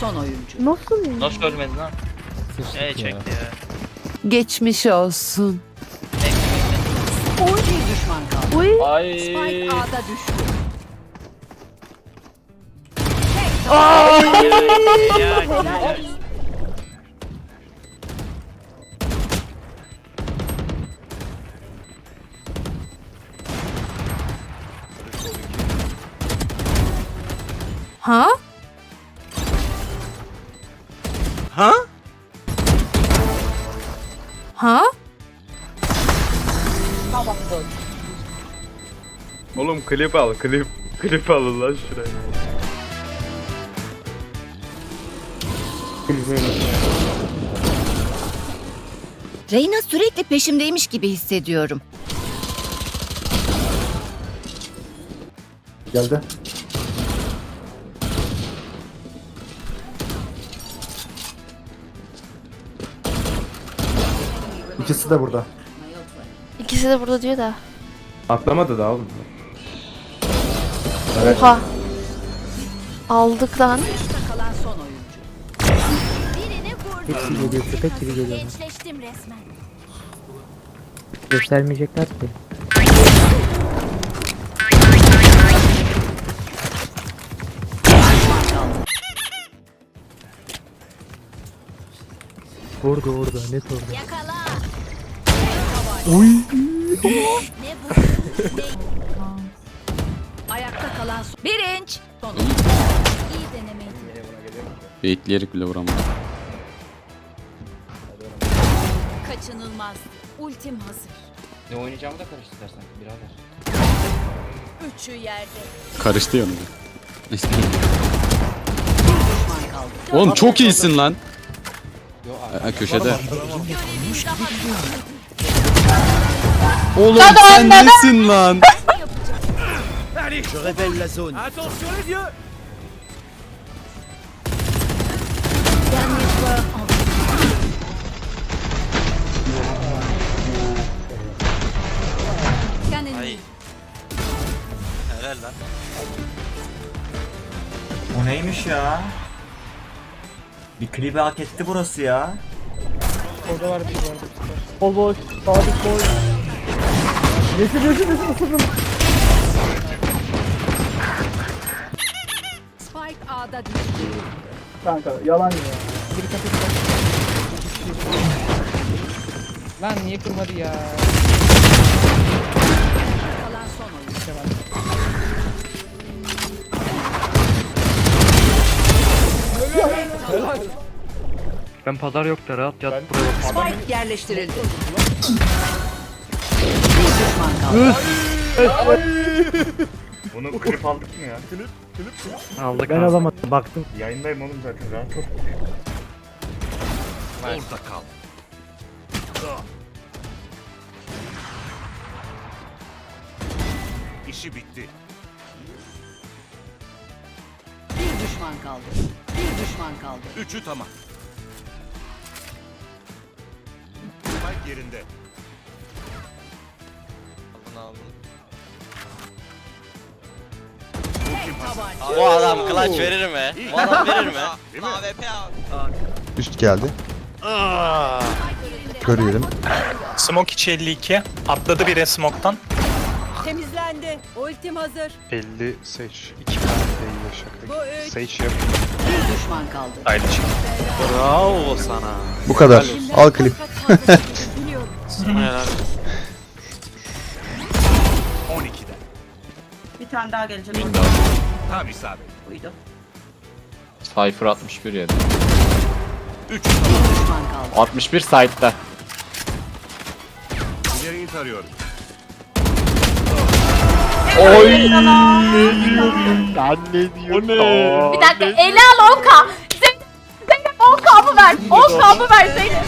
son oyuncu. Nasıl ya? Nasıl ölmedin lan? Ee çekti ya. Geçmiş olsun. Bir düşman kaldı. Uy. Ay. Spike A'da düştü. Ya, ya. Ha? Ha? Ha? Oğlum klip al klip. Klip alın lan şuraya. Reyna sürekli peşimdeymiş gibi hissediyorum. Geldi. İkisi de burada. İkisi de burada diyor da. Atlamadı da oğlum. Oha. Aldık lan. Kalan son oyuncu. Hepsi geliyor köpek gibi geliyor. Gençleştim resmen. Göstermeyecekler ki. Orada orada net orada. Yakala. Ayakta kalan son... Birinç. Son İyi denemeydi. Bekleyerek bile vuramadım. Kaçınılmaz. Ultim hazır. Ne oynayacağımı da karıştı dersen birader. Üçü yerde. Karıştı kaldı. Oğlum çok iyisin lan. Yo köşede. Görevim daha bitmedi. Oğlum sen nesin lan? Ay. Helal lan. O neymiş ya? Bir klibi hak etti burası ya. Bol boş. Sabit boş. Yesin yesin yesin ısırdım. Spike A'da düştü. Kanka yalan ya. Lan niye kırmadı ya? Ben pazar yok da rahat yat Spike yerleştirildi. Bir düşman kaldı. Bunu klip aldık mı ya? Klip. aldık. Ben alamadım baktım. Yayındayım oğlum zaten rahat ol. Orada kal. İşi bitti. Bir düşman kaldı. Bir düşman kaldı. Üçü tamam. Yerinde. Aldın. Tabanca. Bu adam clutch verir mi? Bu adam verir mi? AWP al. Üst geldi. Kör yedim. Smoke içi 52. Atladı biri smoke'tan. Temizlendi. Ultim hazır. 50 Sage. 2 tane şaka. Bu üç. Sage yap. Bir düşman kaldı. Haydi çık. Bravo sana. Bu kadar. Al klip. Helal. 12'de. Bir tane daha gelecek. Tam isabet. Buydu. Cypher 61 yedi. Üç Bir düşman kaldı. 61 side'da. İleriyi tarıyorum. Oy! Bir dakika ele al 10k. Zeynep 10k mı ver? 10k mı ver Zeynep?